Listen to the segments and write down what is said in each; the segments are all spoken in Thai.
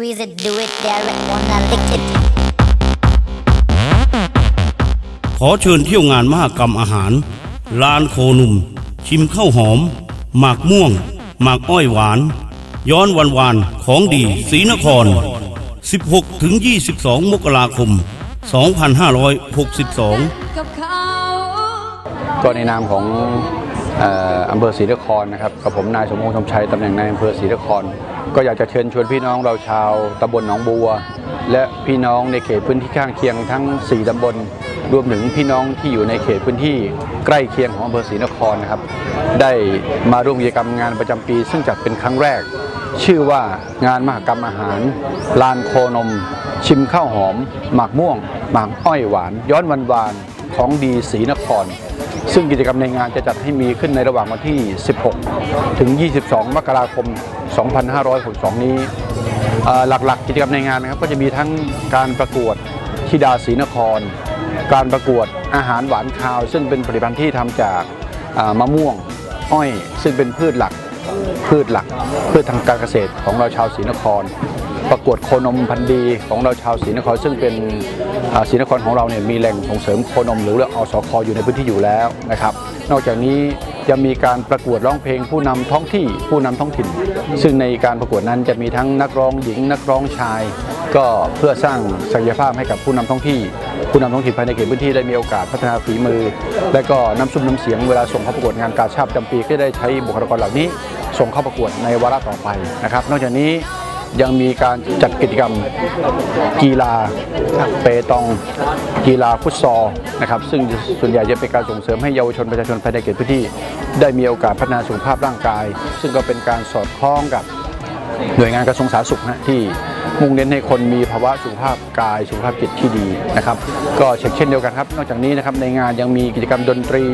squeeze it, do it, dare it, wanna lick it. ขอเชิญเที่ยวงานมหกรรมอาหารลานโคหนุ่ม ชิมข้าวหอม หมากม่วง หมากอ้อยหวาน ย้อนวันวานของดีศรีนคร 16 ถึง 22 มกราคม 2562กับเขาก็ในนามของเอำเภอศรีนครนะครับกับผมนายสมพงษ์ชมชัยตำแหน่งนายอำเภอศรีนคร ก็อยากจะเชิญชวนพี่น้องเราชาวตำบลหนองบัว และพี่น้องในเขตพื้นที่ข้างเคียงทั้ง 4ตำบล รวมถึงพี่น้องที่อยู่ในเขตพื้นที่ใกล้เคียงของอำเภอศรีนครนะครับ ได้มาร่วมกิจกรรมงานประจำปี ซึ่งจัดเป็นครั้งแรก ชื่อว่างานมหกรรมอาหาร ลานโคนม ชิมข้าวหอม หมากม่วง หมากอ้อยหวาน ย้อนวันวานของดีศรีนคร ซึ่งกิจกรรมในงานจะจัดให้มีขึ้นในระหว่างวันที่ 16 ถึง 22 มกราคม 2562 นี้หลักๆ กิจกรรมในงานนะครับก็จะมีทั้งการประกวดธิดาศรีนคร การประกวดอาหารหวานคาว ซึ่งเป็นผลิตภัณฑ์ที่ทำจากมะม่วงอ้อย ซึ่งเป็นพืชหลักพืชหลักพืชทางการเกษตรของเราชาวศรีนคร ประกวดโคนมพันธุ์ดีของเราชาวศรีนคร ซึ่งเป็นศรีนครของเราเนี่ยมีแหล่งส่งเสริมโคนมหรือเรียกอสคอยู่ในพื้นที่อยู่แล้วนะครับ นอกจากนี้จะมีการประกวดร้องเพลงผู้นำท้องที่ผู้นำท้องถิ่น ซึ่งในการประกวดนั้นจะมีทั้งนักร้องหญิง นักร้องชาย ก็เพื่อสร้างศักยภาพให้กับผู้นำท้องที่ ผู้นำท้องถิ่นภายในเขตพื้นที่ได้มีโอกาสพัฒนาฝีมือ และก็น้ำซุ่มน้ำเสียงเวลาส่งเข้าประกวดงานกาชาติจำปีก็ได้ใช้บุคลากรเหล่านี้ ส่งเข้าประกวดในวาระต่อไปนะครับ นอกจากนี้ ยังมีการจัดกิจกรรมกีฬาเปตองกีฬาฟุตซอลนะครับซึ่งส่วนใหญ่จะเป็นการส่งเสริมให้เยาวชนประชาชนภายในเขตพื้นที่ ได้มีโอกาสพัฒนาสุขภาพร่างกาย ซึ่งก็เป็นการสอดคล้องกับหน่วยงานกระทรวงสาธารณสุขนะที่มุ่งเน้นให้คนมีภาวะสุขภาพกายสุขภาพจิตที่ดีนะครับ ก็เช่นเดียวกันครับ นอกจากนี้นะครับในงานยังมีกิจกรรมดนตรี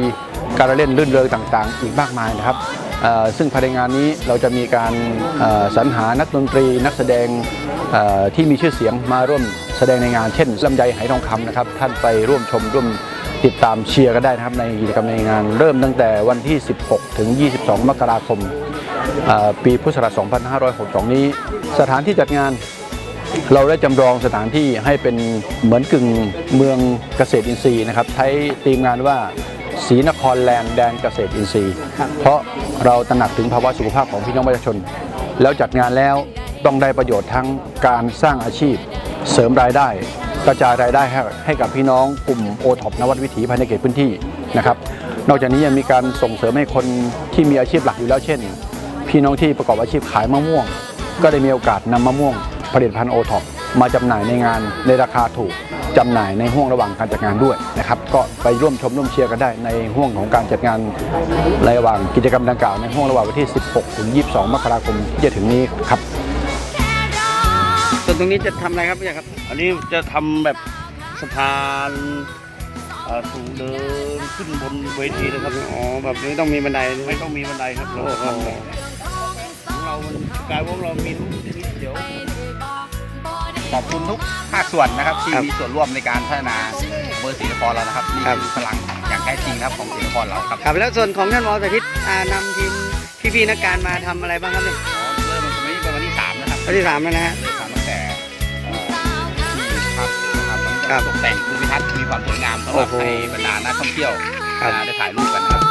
การเล่นรื่นเริงต่างๆ อีกมากมายนะครับ ซึ่งภายในงานนี้เราจะมีการสรรหานักดนตรี นักแสดงที่มีชื่อเสียงมาร่วมแสดงในงานเช่นลำไยไหทองคำนะครับท่านไปร่วมชมร่วมติดตามเชียร์กันได้นะครับในกิจกรรมในงาน เริ่มตั้งแต่วันที่ 16 ถึง 22 มกราคมปีพุทธศักราช 2562 นี้ สถานที่จัดงานเราได้จำลองสถานที่ให้เป็นเหมือนกึ่งเมืองเกษตรอินทรีย์นะครับ ใช้ธีมงานว่า ศรีนครแลนด์แดนเกษตรอินทรีย์ เพราะเราตระหนักถึงภาวะสุขภาพของพี่น้องประชาชน แล้วจัดงานแล้วต้องได้ประโยชน์ทั้งการสร้างอาชีพ เสริมรายได้ กระจายรายได้ให้ให้กับพี่น้องกลุ่มโอท็อปนวัดวิถีภายในเขตพื้นที่นะครับนอกจากนี้ยังมีการส่งเสริมให้คนที่มีอาชีพหลักอยู่แล้วเช่น พี่น้องที่ประกอบอาชีพขายมะม่วง ก็ได้มีโอกาสนำมะม่วงผลิตภัณฑ์โอท็อป มาจำหน่ายในงานในราคาถูกจำหน่ายในห่วงระหว่างการจัดงานด้วยนะครับ ก็ไปร่วมชมร่วมเชียร์กันได้ในห่วงของการจัดงานในระหว่างกิจกรรมดังกล่าวในห่วงระหว่างวันที่ 16 ถึง 22 มกราคมที่จะถึงนี้ครับส่วนตรงนี้จะทำอะไรครับพี่ใหญ่ครับ อันนี้จะทำแบบสะพานเอ่อสูงเดินขึ้นบนเวทีนะครับ อ๋อแบบนี้ต้องมีบันไดไม่ต้องมีบันไดครับเราทำแบบของเรามันกลายว่าเรามีลูกนิดเดียว ขอบคุณทุกภาคส่วนนะครับที่ครับมีส่วนร่วมในการพัฒนาอำเภอศรีนครเรานะครับนี่ครับ คือพลังอย่างแท้จริงครับของศรีนครเราครับ ครับแล้วส่วนของท่านหมอสาธิตอ่านำทีมพี่ๆนักการมาทำอะไรบ้างครับเนี่ยเริ่มวันนี้เป็นวันที่สามนะครับวันที่สามแล้วนะฮะ เริ่มทำตั้งแต่เอ่อที่พักนะครับมันครับตกแต่งภูมิทัศน์มีความสวยงามสำหรับโอ้โหให้บรรดานักท่องเที่ยวครับมาได้ถ่ายรูปกันนะครับ